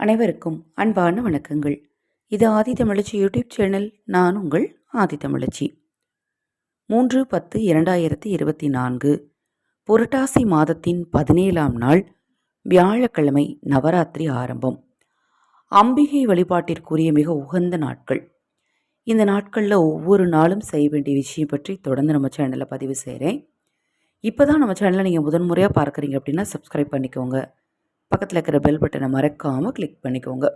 அனைவருக்கும் அன்பான வணக்கங்கள். இது ஆதி தமிழச்சி யூடியூப் சேனல் நான் உங்கள் ஆதி தமிழச்சி. மூன்று பத்து இரண்டாயிரத்தி இருபத்தி நான்கு புரட்டாசி மாதத்தின் பதினேழாம் நாள் வியாழக்கிழமை நவராத்திரி ஆரம்பம். அம்பிகை வழிபாட்டிற்குரிய மிக உகந்த நாட்கள். இந்த நாட்களில் ஒவ்வொரு நாளும் செய்ய வேண்டிய விஷயம் பற்றி தொடர்ந்து நம்ம சேனலில் பதிவு செய்கிறேன் இப்போ தான் நம்ம சேனலை நீங்கள் முதன்முறையாக பார்க்குறீங்க அப்படின்னா சப்ஸ்கிரைப் பண்ணிக்கோங்க. பக்கத்தில் இருக்கிற பெல் பட்டனை மறக்காமல் கிளிக் பண்ணிக்கோங்க.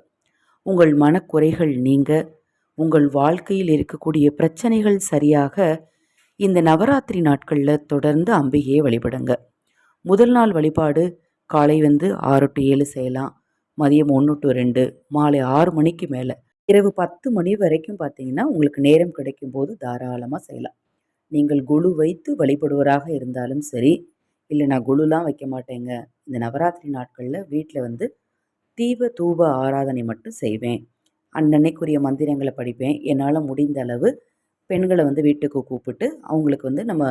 உங்கள் மனக்குறைகள் நீங்க உங்கள் வாழ்க்கையில் இருக்கக்கூடிய பிரச்சனைகள் சரியாக இந்த நவராத்திரி நாட்களில் தொடர்ந்து அம்பிகையை வழிபடுங்க. முதல் நாள் வழிபாடு காலை வந்து ஆறு டு ஏழு செய்யலாம். மதியம் ஒன்று டு ரெண்டு மாலை ஆறு மணிக்கு மேலே. இரவு பத்து மணி வரைக்கும் பார்த்தீங்கன்னா உங்களுக்கு நேரம் கிடைக்கும் போது தாராளமாக செய்யலாம். நீங்கள் குழு வைத்து வழிபடுவராக இருந்தாலும் சரி இல்லை நான் குழுலாம் வைக்க மாட்டேங்க. இந்த நவராத்திரி நாட்களில் வீட்டில் வந்து தீப தூப ஆராதனை மட்டும் செய்வேன். அன்னன்னைக்குரிய மந்திரங்களை படிப்பேன். என்னால் முடிந்த அளவு பெண்களை வந்து வீட்டுக்கு கூப்பிட்டு அவங்களுக்கு வந்து நம்ம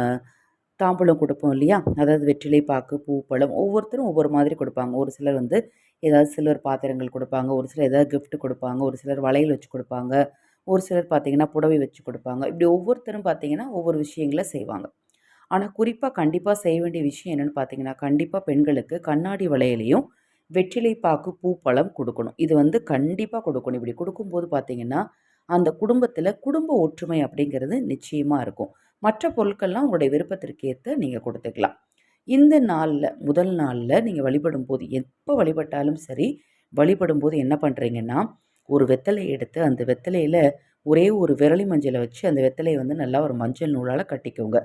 தாம்பூலம் கொடுப்போம் இல்லையா? அதாவது வெற்றிலை பாக்கு பூ பழம் ஒவ்வொருத்தரும் ஒவ்வொரு மாதிரி கொடுப்பாங்க. ஒரு சிலர் வந்து ஏதாவது சில்வர் பாத்திரங்கள் கொடுப்பாங்க. ஒரு சிலர் ஏதாவது கிஃப்ட் கொடுப்பாங்க. ஒரு சிலர் வளையல் வச்சு கொடுப்பாங்க. ஒரு சிலர் பார்த்திங்கன்னா புடவை வச்சு கொடுப்பாங்க. இப்படி ஒவ்வொருத்தரும் பார்த்திங்கன்னா ஒவ்வொரு விஷயங்களை செய்வாங்க. ஆனால் குறிப்பாக கண்டிப்பாக செய்ய வேண்டிய விஷயம் என்னென்னு பார்த்தீங்கன்னா கண்டிப்பாக பெண்களுக்கு கண்ணாடி வளையலையும் வெற்றிலை பாக்கு பூ பழம் கொடுக்கணும். இது வந்து கண்டிப்பாக கொடுக்கணும். இப்படி கொடுக்கும்போது பார்த்தீங்கன்னா அந்த குடும்பத்தில் குடும்ப ஒற்றுமை அப்படிங்கிறது நிச்சயமாக இருக்கும். மற்ற பொருட்கள்லாம் உங்களுடைய விருப்பத்திற்கு ஏற்ற நீங்கள் கொடுத்துக்கலாம். இந்த நாளில் முதல் நாளில் நீங்கள் வழிபடும் போது எப்போ வழிபட்டாலும் சரி வழிபடும் போது என்ன பண்ணுறீங்கன்னா ஒரு வெத்தலை எடுத்து அந்த வெத்தலையில் ஒரே ஒரு விரலி மஞ்சளை வச்சு அந்த வெத்தலையை வந்து நல்லா ஒரு மஞ்சள் நூலால் கட்டிக்கோங்க.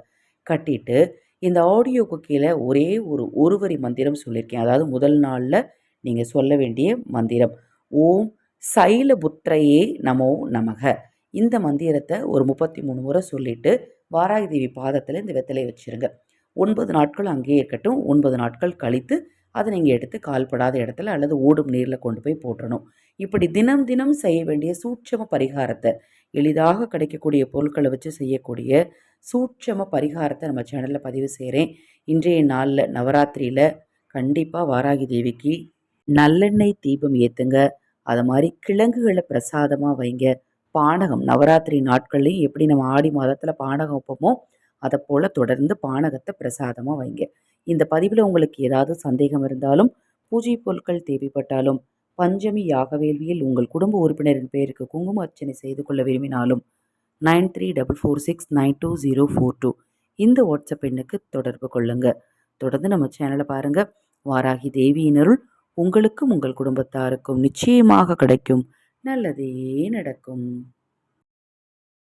கட்டிட்டு இந்த ஆடியோக்கு கீழே ஒரே ஒரு ஒரு வரி மந்திரம் சொல்லியிருக்கேன். அதாவது முதல் நாளில் நீங்கள் சொல்ல வேண்டிய மந்திரம். ஓம் சைலபுத்திரையே நமோ நமக. இந்த மந்திரத்தை ஒரு முப்பத்தி மூணு முறை சொல்லிவிட்டு வாராகி தேவி பாதத்தில் இந்த வெத்தலையை வச்சுருங்க. ஒன்பது நாட்கள் அங்கேயே இருக்கட்டும். ஒன்பது நாட்கள் கழித்து அதை நீங்கள் எடுத்து கால்படாத இடத்துல அல்லது ஓடும் நீரில் கொண்டு போய் போட்டணும் இப்படி தினம் தினம் செய்ய வேண்டிய சூட்சம பரிகாரத்தை எளிதாக கிடைக்கக்கூடிய பொருட்களை வச்சு செய்யக்கூடிய சூட்சம பரிகாரத்தை நம்ம சேனலில் பதிவு செய்கிறேன் இன்றைய நாளில் நவராத்திரியில் கண்டிப்பாக வாராகி தேவிக்கு நல்லெண்ணெய் தீபம் ஏற்றுங்க அது மாதிரி கிழங்குகளை பிரசாதமாக வைங்க. பானகம் நவராத்திரி நாட்கள்லையும் எப்படி நம்ம ஆடி மாதத்தில் பானகம் வைப்போமோ அதை போல் தொடர்ந்து பானகத்தை பிரசாதமாக வைங்க. இந்த பதிவில் உங்களுக்கு ஏதாவது சந்தேகம் இருந்தாலும் பூஜை பொருட்கள் தேவைப்பட்டாலும் பஞ்சமி யாக வேள்வியில் உங்கள் குடும்ப உறுப்பினரின் பெயருக்கு குங்கும அர்ச்சனை செய்து கொள்ள விரும்பினாலும் nine three double four six nine two zero four two இந்த வாட்ஸ்அப் எண்ணுக்கு தொடர்பு கொள்ளுங்கள் தொடர்ந்து நம்ம சேனலை பாருங்கள் வாராகி தேவியினருள் உங்களுக்கும் உங்கள் குடும்பத்தாருக்கும் நிச்சயமாக கிடைக்கும். நல்லதே நடக்கும்.